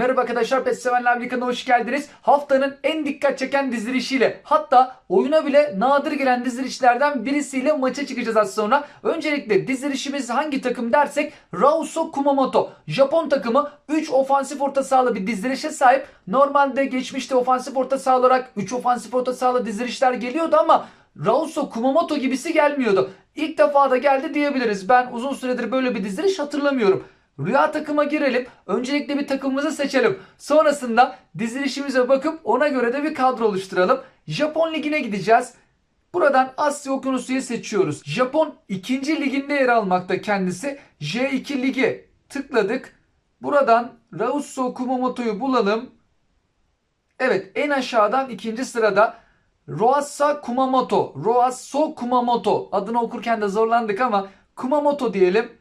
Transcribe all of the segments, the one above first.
Merhaba arkadaşlar PES Sevenler Likan'a hoş geldiniz. Haftanın en dikkat çeken dizilişiyle hatta oyuna bile nadir gelen dizilişlerden birisiyle maça çıkacağız az sonra. Öncelikle dizilişimiz hangi takım dersek Rauso Kumamoto. Japon takımı 3 ofansif orta sahalı bir dizilişe sahip. Normalde geçmişte ofansif orta saha olarak 3 ofansif orta sahalı dizilişler geliyordu ama Rauso Kumamoto gibisi gelmiyordu. İlk defa da geldi diyebiliriz. Ben uzun süredir böyle bir diziliş hatırlamıyorum. Rüya takıma girelim. Öncelikle bir takımımızı seçelim. Sonrasında dizilişimize bakıp ona göre de bir kadro oluşturalım. Japon ligine gideceğiz. Buradan Asya Okyanusu'yu seçiyoruz. Japon 2. liginde yer almakta kendisi. J2 ligi tıkladık. Buradan Rauso Kumamoto'yu bulalım. Evet en aşağıdan ikinci sırada Roasa Kumamoto. Roaso Kumamoto. Adını okurken de zorlandık ama Kumamoto diyelim.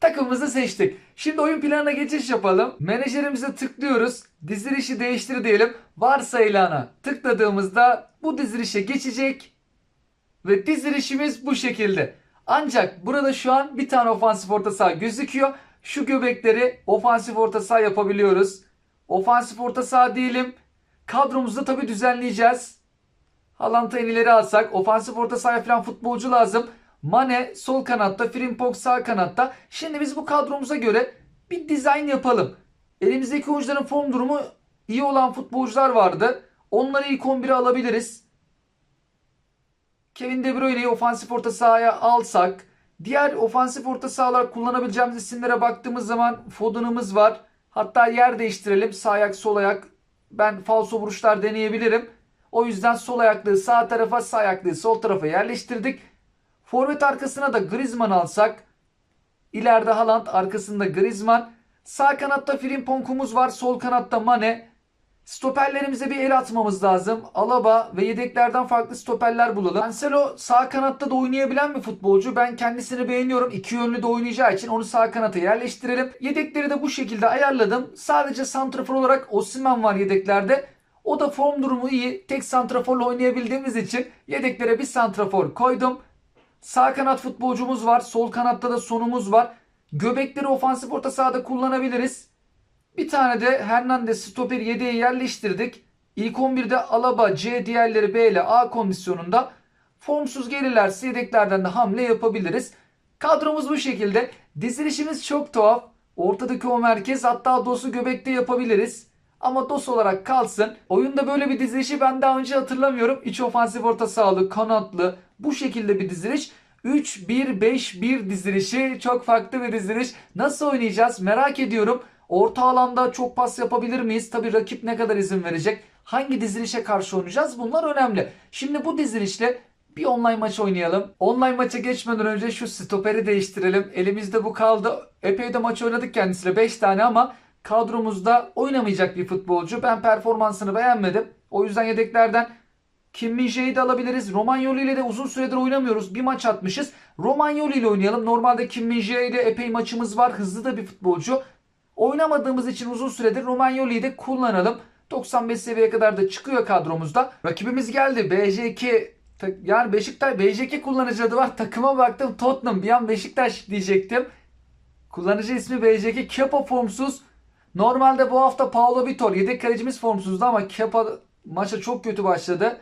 Takımımızı seçtik. Şimdi oyun planına geçiş yapalım. Menajerimize tıklıyoruz. Dizilişi değiştir diyelim. Varsayılana tıkladığımızda bu dizilişe geçecek. Ve dizilişimiz bu şekilde. Ancak burada şu an bir tane ofansif orta saha gözüküyor. Şu göbekleri ofansif orta saha yapabiliyoruz. Ofansif orta saha diyelim. Kadromuzu da tabii düzenleyeceğiz. Haaland'ı en ileri alsak. Ofansif orta sahaya falan futbolcu lazım. Mane sol kanatta, Frimpong sağ kanatta. Şimdi biz bu kadromuza göre bir dizayn yapalım. Elimizdeki oyuncuların form durumu iyi olan futbolcular vardı. Onları ilk 11'e alabiliriz. Kevin De Bruyne'yi ofansif orta sahaya alsak. Diğer ofansif orta sahalar kullanabileceğimiz isimlere baktığımız zaman Foden'ımız var. Hatta yer değiştirelim. Sağ ayak sol ayak. Ben falso vuruşlar deneyebilirim. O yüzden sol ayaklığı sağ tarafa sağ ayaklığı sol tarafa yerleştirdik. Forvet arkasına da Griezmann alsak. İleride Haaland arkasında Griezmann. Sağ kanatta Frimpong'umuz var. Sol kanatta Mane. Stoperlerimize bir el atmamız lazım. Alaba ve yedeklerden farklı stoperler bulalım. Cancelo sağ kanatta da oynayabilen bir futbolcu. Ben kendisini beğeniyorum. İki yönlü de oynayacağı için onu sağ kanata yerleştirelim. Yedekleri de bu şekilde ayarladım. Sadece santrafor olarak Osimhen var yedeklerde. O da form durumu iyi. Tek santraforla oynayabildiğimiz için yedeklere bir santrafor koydum. Sağ kanat futbolcumuz var. Sol kanatta da sonumuz var. Göbekleri ofansif orta sahada kullanabiliriz. Bir tane de Hernandez stoper 7'ye yerleştirdik. İlk 11'de Alaba, C, diğerleri B ile A kondisyonunda. Formsuz gelirlerse yedeklerden de hamle yapabiliriz. Kadromuz bu şekilde. Dizilişimiz çok tuhaf. Ortadaki o merkez hatta DOS'u göbekte yapabiliriz. Ama DOS olarak kalsın. Oyunda böyle bir dizilişi ben daha önce hatırlamıyorum. İç ofansif orta sahalı, kanatlı bu şekilde bir diziliş. 3-1-5-1 dizilişi çok farklı bir diziliş. Nasıl oynayacağız merak ediyorum. Orta alanda çok pas yapabilir miyiz? Tabii rakip ne kadar izin verecek? Hangi dizilişe karşı oynayacağız? Bunlar önemli. Şimdi bu dizilişle bir online maç oynayalım. Online maça geçmeden önce şu stoperi değiştirelim. Elimizde bu kaldı. Epey de maç oynadık kendisiyle 5 tane ama kadromuzda oynamayacak bir futbolcu. Ben performansını beğenmedim. O yüzden yedeklerden Kim Min-jae'yi de alabiliriz. Romagnoli ile de uzun süredir oynamıyoruz. Bir maç atmışız. Romagnoli ile oynayalım. Normalde Kim Min-jae ile epey maçımız var. Hızlı da bir futbolcu. Oynamadığımız için uzun süredir Romagnoli'yi de kullanalım. 95 seviyeye kadar da çıkıyor kadromuzda. Rakibimiz geldi. BJ2 yani Beşiktaş BJ2 kullanıcı adı var. Takıma baktım Tottenham. Bir an Beşiktaş diyecektim. Kullanıcı ismi BJ2. Kepa formsuz. Normalde bu hafta Paulo Vitor yedek kalecimiz formsuzdu ama Kepa maça çok kötü başladı.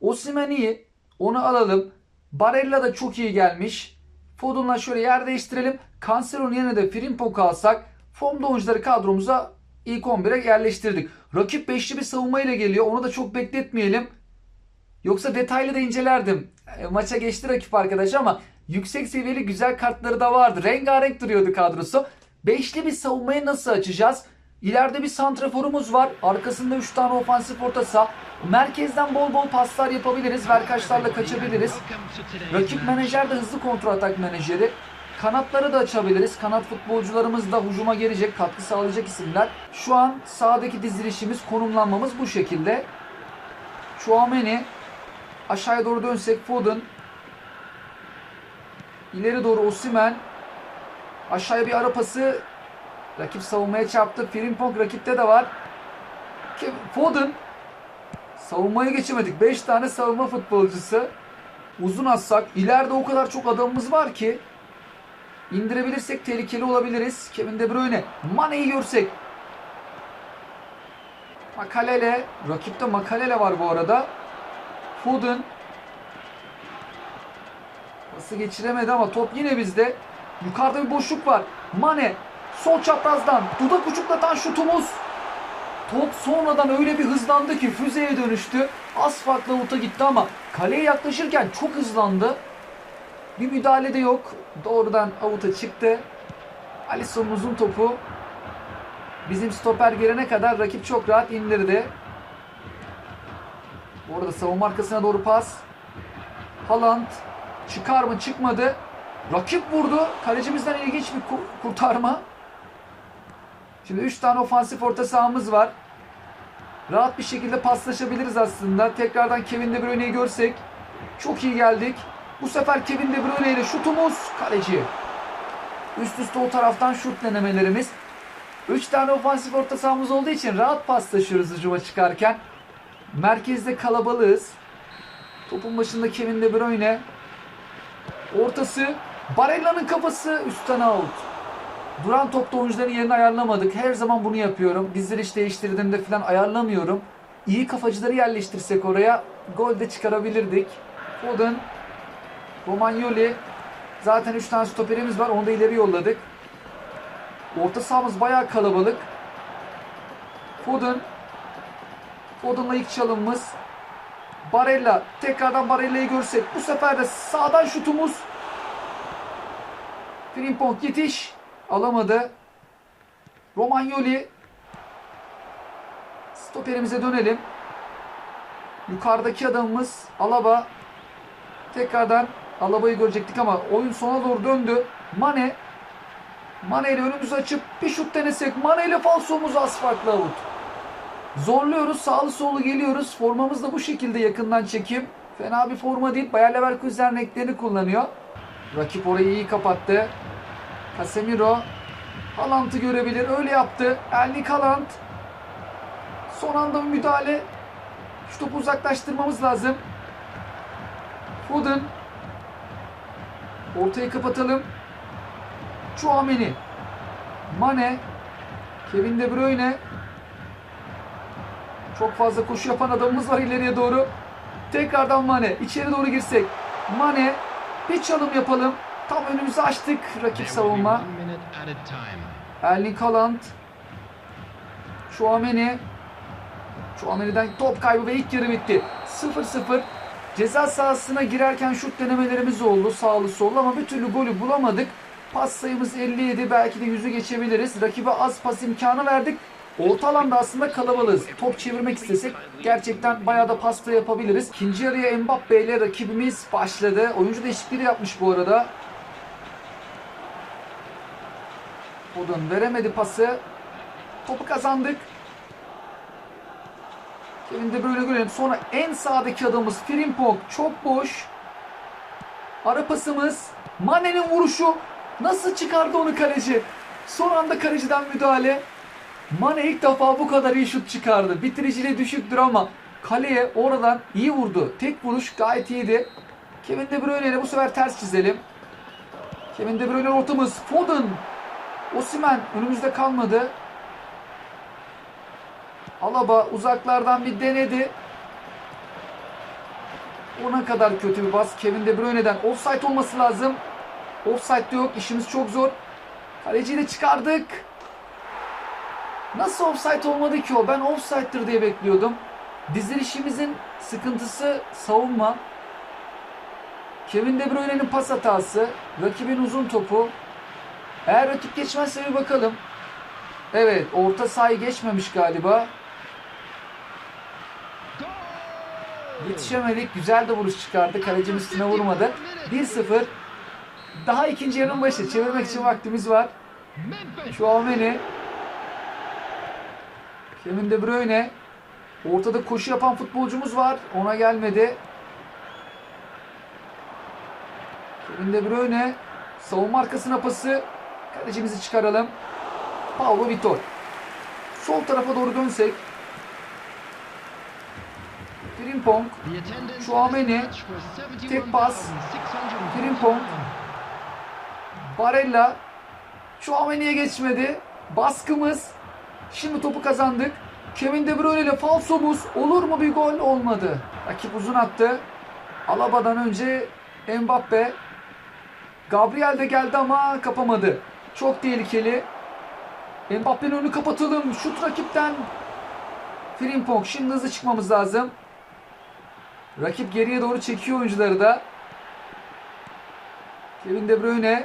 Osimhen iyi. Onu alalım. Barella da çok iyi gelmiş. Foden'la şöyle yer değiştirelim. Cancelo'nun yerine de Frimpong alsak formda oyuncuları kadromuza ilk 11'e yerleştirdik. Rakip beşli bir savunmayla geliyor. Onu da çok bekletmeyelim. Yoksa detaylı da incelerdim. E, maça geçti rakip arkadaş ama yüksek seviyeli güzel kartları da vardı. Rengarenk duruyordu kadrosu. Beşli bir savunmayı nasıl açacağız? İleride bir santraforumuz var. Arkasında 3 tane ofansif orta saha. Merkezden bol bol paslar yapabiliriz. Verkaçlarla kaçabiliriz. Rakip menajer de hızlı kontrol atak menajeri. Kanatları da açabiliriz. Kanat futbolcularımız da hücuma gelecek, katkı sağlayacak isimler. Şu an sağdaki dizilişimiz, konumlanmamız bu şekilde. Chouameni aşağıya doğru dönsek Foden. İleri doğru Osimhen. Aşağıya bir ara pası. Rakip savunmaya çarptı. Frimpong rakipte de var. Foden. Savunmayı geçemedik. 5 tane savunma futbolcusu. Uzun atsak. ileride o kadar çok adamımız var ki. İndirebilirsek tehlikeli olabiliriz. Kevin De Bruyne. Mane'yi görsek. Makalele. Rakipte Makalele var bu arada. Foden. Pası geçiremedi ama top yine bizde. Yukarıda bir boşluk var. Mane. Sol çaprazdan. Dudak uçuklatan şutumuz. Top sonradan öyle bir hızlandı ki füzeye dönüştü. Az farklı avuta gitti ama kaleye yaklaşırken çok hızlandı. Bir müdahale de yok. Doğrudan avuta çıktı. Alisson'un uzun topu. Bizim stoper gelene kadar rakip çok rahat indirdi. Bu arada savunma arkasına doğru pas. Haaland çıkar mı çıkmadı. Rakip vurdu. Kalecimizden ilginç bir kur- kurtarma. Şimdi 3 tane ofansif orta sahamız var. Rahat bir şekilde paslaşabiliriz aslında. Tekrardan Kevin De Bruyne'yi görsek. Çok iyi geldik. Bu sefer Kevin De Bruyne ile şutumuz kaleci. Üst üste o taraftan şut denemelerimiz. 3 tane ofansif orta sahamız olduğu için rahat paslaşıyoruz hücuma çıkarken. Merkezde kalabalığız. Topun başında Kevin De Bruyne. Ortası Barella'nın kafası üstten out. Duran topta oyuncuların yerini ayarlamadık. Her zaman bunu yapıyorum. Diziliş değiştirdiğimde falan ayarlamıyorum. İyi kafacıları yerleştirsek oraya gol de çıkarabilirdik. Foden, Romagnoli. Zaten 3 tane stoperimiz var. Onu da ileri yolladık. Orta sahamız bayağı kalabalık. Foden. Foden'la ilk çalımımız. Barella. Tekrardan Barella'yı görsek. Bu sefer de sağdan şutumuz. Frimpong yetiş. Alamadı. Romagnoli. Stoperimize dönelim. Yukarıdaki adamımız Alaba. Tekrardan Alaba'yı görecektik ama oyun sona doğru döndü. Mane. Mane ile önümüzü açıp bir şut denesek. Mane ile falsomuz az farklı avut. Zorluyoruz. Sağlı sollu geliyoruz. Formamız da bu şekilde yakından çekim. Fena bir forma değil. Bayer Leverkusen renklerini kullanıyor. Rakip orayı iyi kapattı. Casemiro Haaland'ı görebilir. Öyle yaptı. Erling Haaland. Son anda müdahale. Şu topu uzaklaştırmamız lazım. Foden. Ortayı kapatalım. Chouameni. Mane. Kevin De Bruyne. Çok fazla koşu yapan adamımız var ileriye doğru. Tekrardan Mane. İçeri doğru girsek. Mane. Bir çalım yapalım. Tam önümüzü açtık rakip savunma. Erling Haaland. Chouameni. Chouameni'den top kaybı ve ilk yarı bitti. 0-0. Ceza sahasına girerken şut denemelerimiz oldu sağlı sollu ama bir türlü golü bulamadık. Pas sayımız 57 belki de 100'ü geçebiliriz. Rakibe az pas imkanı verdik. Orta alanda aslında kalabalığız. Top çevirmek istesek gerçekten bayağı da pasta yapabiliriz. İkinci yarıya Mbappe ile rakibimiz başladı. Oyuncu değişikliği yapmış bu arada. Foden veremedi pası. Topu kazandık. Kevin De Bruyne görelim. Sonra en sağdaki adamımız Frimpong. Çok boş. Ara pasımız. Mane'nin vuruşu. Nasıl çıkardı onu kaleci? Son anda kaleciden müdahale. Mane ilk defa bu kadar iyi şut çıkardı. Bitiriciliği düşüktür ama kaleye oradan iyi vurdu. Tek vuruş gayet iyiydi. Kevin De Bruyne ile bu sefer ters çizelim. Kevin De Bruyne ortamız. Foden. Osimen önümüzde kalmadı. Alaba uzaklardan bir denedi. Ona kadar kötü bir bas. Kevin De Bruyne'den offside olması lazım. Offside de yok. İşimiz çok zor. Kaleciyi de çıkardık. Nasıl offside olmadı ki o? Ben offside'dır diye bekliyordum. Dizilişimizin sıkıntısı savunma. Kevin De Bruyne'nin pas hatası. Rakibin uzun topu. Eğer rakip geçmezse bir bakalım. Evet orta sahayı geçmemiş galiba. Yetişemedik. Güzel de vuruş çıkardı. Kalecinin üstüne vurmadı. 1-0. Daha ikinci yarının başı. Çevirmek için vaktimiz var. Chouameni. Kevin De Bruyne. Ortada koşu yapan futbolcumuz var. Ona gelmedi. Kevin De Bruyne. Savunma arkasına pası. Kalecimizi çıkaralım. Paulo Vitor. Sol tarafa doğru dönsek. Frimpong. Chouameni tek pas Frimpong. Barella. Chouameni'ye geçmedi. Baskımız. Şimdi topu kazandık. Kevin De Bruyne ile falsomuz olur mu bir gol olmadı. Rakip uzun attı. Alaba'dan önce Mbappe. Gabriel de geldi ama kapamadı. Çok tehlikeli. Mbappe'nin önünü kapatalım. Şut rakipten. Frimpong. Şimdi hızlı çıkmamız lazım. Rakip geriye doğru çekiyor oyuncuları da. Kevin De Bruyne.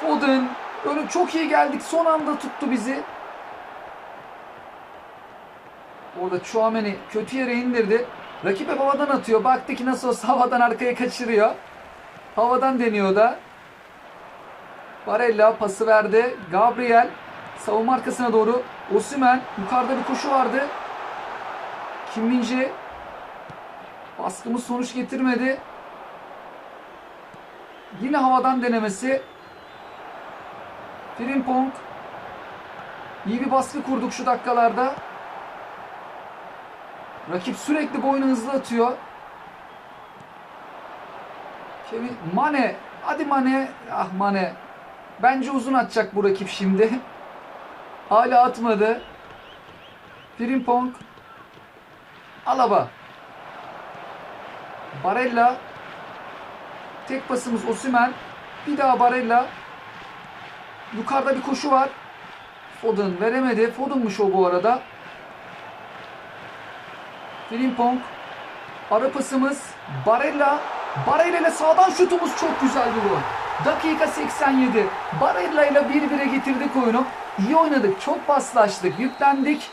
Foden. Önü çok iyi geldik. Son anda tuttu bizi. Orada Chouameni kötü yere indirdi. Rakip hep havadan atıyor. Baktı ki nasıl olsa havadan arkaya kaçırıyor. Havadan deniyor da. Barella pası verdi. Gabriel savunma arkasına doğru. Osimhen yukarıda bir koşu vardı. Kim Min-jae baskımız sonuç getirmedi. Yine havadan denemesi. Frimpong iyi bir baskı kurduk şu dakikalarda. Rakip sürekli boyunu hızlı atıyor. Kevin Mane. Hadi Mane. Ah Mane. Bence uzun atacak bu rakip şimdi. Hala atmadı. Frimpong. Alaba. Barella. Tek pasımız Osimhen. Bir daha Barella. Yukarıda bir koşu var. Foden veremedi. Foden'muş o bu arada. Frimpong. Ara pasımız Barella. Barella ile sağdan şutumuz çok güzel bir gol. Dakika 87. Barella ile 1-1'e getirdik oyunu. İyi oynadık. Çok paslaştık. Yüklendik.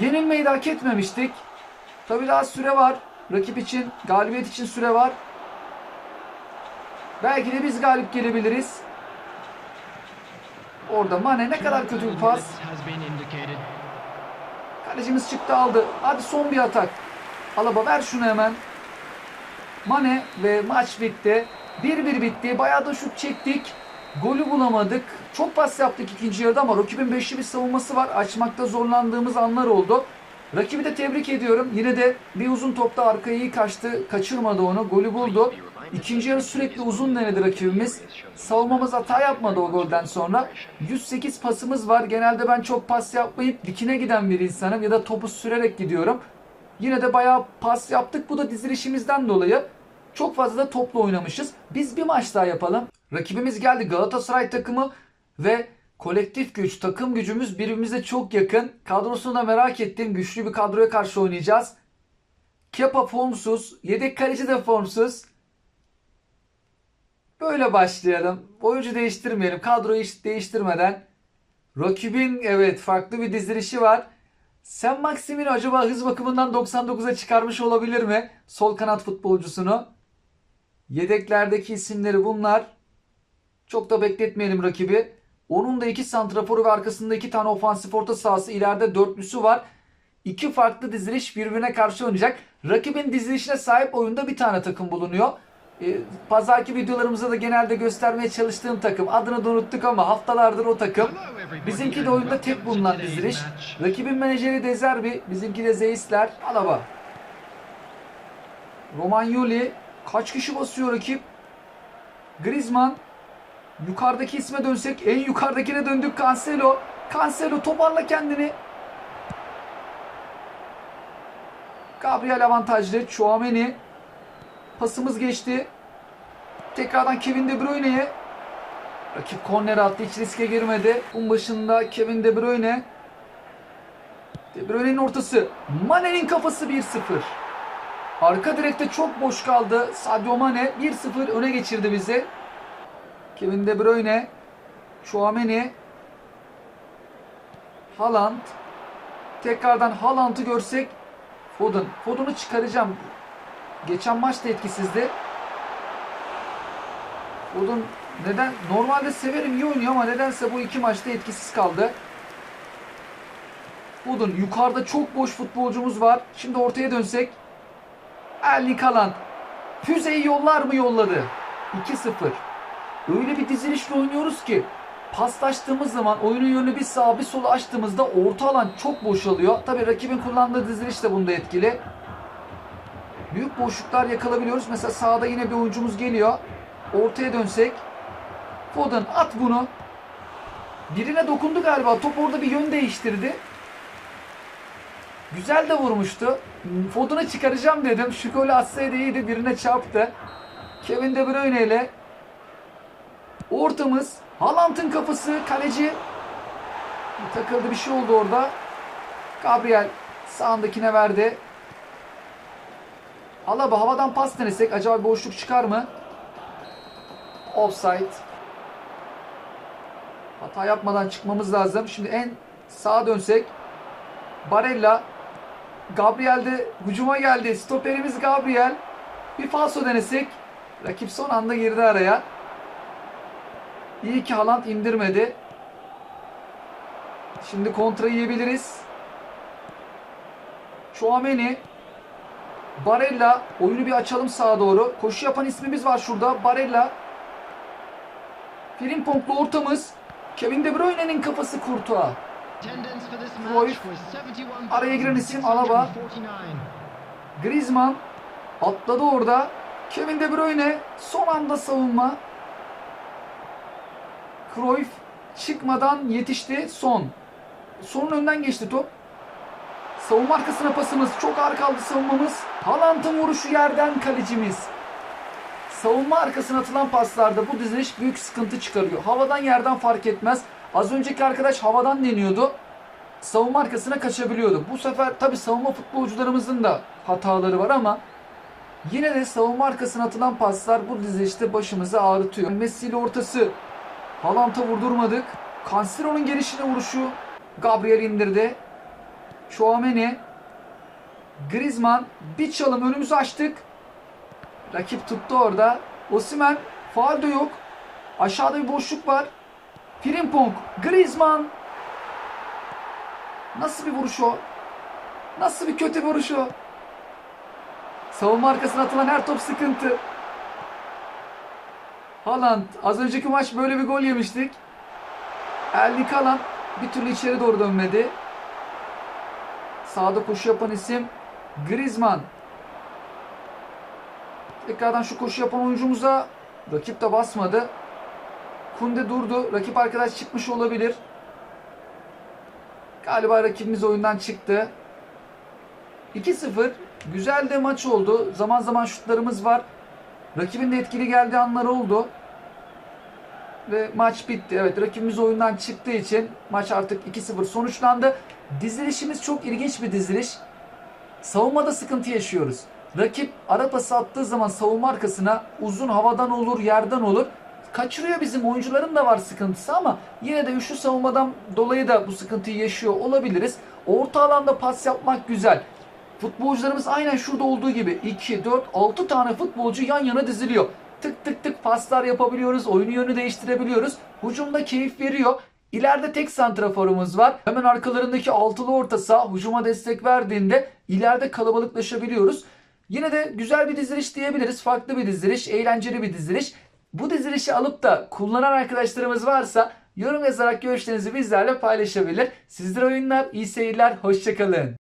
Yenilmeyi de hak etmemiştik. Tabii daha süre var. Rakip için, galibiyet için süre var. Belki de biz galip gelebiliriz. Orada Mane ne kadar kötü bir pas. Kalecimiz çıktı aldı. Hadi son bir atak. Alaba ver şunu hemen. Mane ve maç bitti. 1-1 bitti. Bayağı da şut çektik. Golü bulamadık. Çok pas yaptık ikinci yarıda ama rakibin beşli bir savunması var. Açmakta zorlandığımız anlar oldu. Rakibi de tebrik ediyorum. Yine de bir uzun topta arkaya iyi kaçtı. Kaçırmadı onu. Golü buldu. İkinci yarı sürekli uzun denedi rakibimiz. Savunmamız hata yapmadı o golden sonra. 108 pasımız var. Genelde ben çok pas yapmayıp dikine giden bir insanım ya da topu sürerek gidiyorum. Yine de bayağı pas yaptık. Bu da dizilişimizden dolayı. Çok fazla da toplu oynamışız. Biz bir maç daha yapalım. Rakibimiz geldi Galatasaray takımı ve kolektif güç, takım gücümüz birbirimize çok yakın. Kadrosunu da merak ettim. Güçlü bir kadroya karşı oynayacağız. Kepa formsuz, yedek kaleci de formsuz. Böyle başlayalım. Oyuncu değiştirmeyelim. Kadroyu hiç değiştirmeden. Rakibin evet farklı bir dizilişi var. Sen Maxim'in acaba hız bakımından 99'a çıkarmış olabilir mi? Sol kanat futbolcusunu. Yedeklerdeki isimleri bunlar. Çok da bekletmeyelim rakibi. Onun da iki santraforu ve arkasında iki tane ofansif orta sahası ileride dörtlüsü var. İki farklı diziliş birbirine karşı oynayacak. Rakibin dizilişine sahip oyunda bir tane takım bulunuyor. Ee, pazarki videolarımızda da genelde göstermeye çalıştığım takım. Adını da unuttuk ama haftalardır o takım. Bizimki de oyunda tek bulunan diziliş. Rakibin menajeri De Zerbi, bizimki de Zeisler. Alaba. Romagnoli. Kaç kişi basıyor rakip? Griezmann. Yukarıdaki isme dönsek en yukarıdakine döndük Cancelo. Cancelo toparla kendini. Gabriel avantajlı. Chouameni. Pasımız geçti. Tekrardan Kevin De Bruyne'ye. Rakip korner attı. Hiç riske girmedi. Bunun başında Kevin De Bruyne. De Bruyne'nin ortası. Mane'nin kafası 1-0. Arka direkte çok boş kaldı. Sadio Mane 1-0 öne geçirdi bizi. Kevin De Bruyne. Chouameni. Haaland. Tekrardan Haaland'ı görsek Foden. Foden'ı çıkaracağım. Geçen maç da etkisizdi. Foden neden? Normalde severim iyi oynuyor ama nedense bu iki maçta etkisiz kaldı. Foden yukarıda çok boş futbolcumuz var. Şimdi ortaya dönsek. Erling Haaland. Füzeyi yollar mı yolladı? 2-0. Öyle bir dizilişle oynuyoruz ki paslaştığımız zaman oyunun yönünü bir sağa bir sola açtığımızda orta alan çok boşalıyor. Tabi rakibin kullandığı diziliş de bunda etkili. Büyük boşluklar yakalabiliyoruz. Mesela sağda yine bir oyuncumuz geliyor. Ortaya dönsek. Foden at bunu. Birine dokundu galiba. Top orada bir yön değiştirdi. Güzel de vurmuştu. Fodunu çıkaracağım dedim. Şu golü atsaydı iyiydi. Birine çarptı. Kevin De Bruyne ile ortamız. Haaland'ın kafası. Kaleci takıldı bir şey oldu orada. Gabriel sağındakine verdi. Alaba havadan pas denesek acaba bir boşluk çıkar mı? Offside. Hata yapmadan çıkmamız lazım. Şimdi en sağa dönsek. Barella. Gabriel de hücuma geldi. Stoperimiz Gabriel. Bir falso denesek. Rakip son anda girdi araya. İyi ki Haaland indirmedi. Şimdi kontra yiyebiliriz. Chouameni. Barella. Oyunu bir açalım sağa doğru. Koşu yapan ismimiz var şurada. Barella. Frimpong'lu ortamız. Kevin De Bruyne'nin kafası Courtois. Cruyff. Araya giren isim Alaba. Griezmann atladı orada. Kevin De Bruyne son anda savunma. Cruyff çıkmadan yetişti. Son. Sonun önden geçti top. Savunma arkasına pasımız. Çok ağır kaldı savunmamız. Haaland'ın vuruşu yerden kalecimiz. Savunma arkasına atılan paslarda bu diziliş büyük sıkıntı çıkarıyor. Havadan yerden fark etmez. Az önceki arkadaş havadan deniyordu. Savunma arkasına kaçabiliyordu. Bu sefer tabi savunma futbolcularımızın da hataları var ama yine de savunma arkasına atılan paslar bu dizilişte başımızı ağrıtıyor. Messi ile ortası. Haaland'a vurdurmadık. Cancelo'nun gelişine vuruşu. Gabriel indirdi. Chouameni. Griezmann. Bir çalım önümüzü açtık. Rakip tuttu orada. Osimhen. Faal de yok. Aşağıda bir boşluk var. Frimpong. Griezmann. Nasıl bir vuruş o? Nasıl bir kötü vuruş o? Savunma arkasına atılan her top sıkıntı. Haaland. Az önceki maç böyle bir gol yemiştik. Erling Haaland bir türlü içeri doğru dönmedi. Sağda koşu yapan isim Griezmann. Tekrardan şu koşu yapan oyuncumuza rakip de basmadı. Kunde durdu. Rakip arkadaş çıkmış olabilir. Galiba rakibimiz oyundan çıktı. 2-0. Güzel de maç oldu. Zaman zaman şutlarımız var. Rakibin de etkili geldiği anlar oldu. Ve maç bitti. Evet rakibimiz oyundan çıktığı için maç artık 2-0 sonuçlandı. Dizilişimiz çok ilginç bir diziliş. Savunmada sıkıntı yaşıyoruz. Rakip ara pası attığı zaman savunma arkasına uzun havadan olur, yerden olur. Kaçırıyor bizim oyuncuların da var sıkıntısı ama yine de üçlü savunmadan dolayı da bu sıkıntıyı yaşıyor olabiliriz. Orta alanda pas yapmak güzel. Futbolcularımız aynen şurada olduğu gibi 2, 4, 6 tane futbolcu yan yana diziliyor. Tık tık tık paslar yapabiliyoruz. Oyunu yönü değiştirebiliyoruz. Hücumda keyif veriyor. İleride tek santraforumuz var. Hemen arkalarındaki altılı orta saha hücuma destek verdiğinde ileride kalabalıklaşabiliyoruz. Yine de güzel bir diziliş diyebiliriz. Farklı bir diziliş, eğlenceli bir diziliş. Bu dizilişi alıp da kullanan arkadaşlarımız varsa yorum yazarak görüşlerinizi bizlerle paylaşabilir. Sizlere oyunlar, iyi seyirler, hoşçakalın.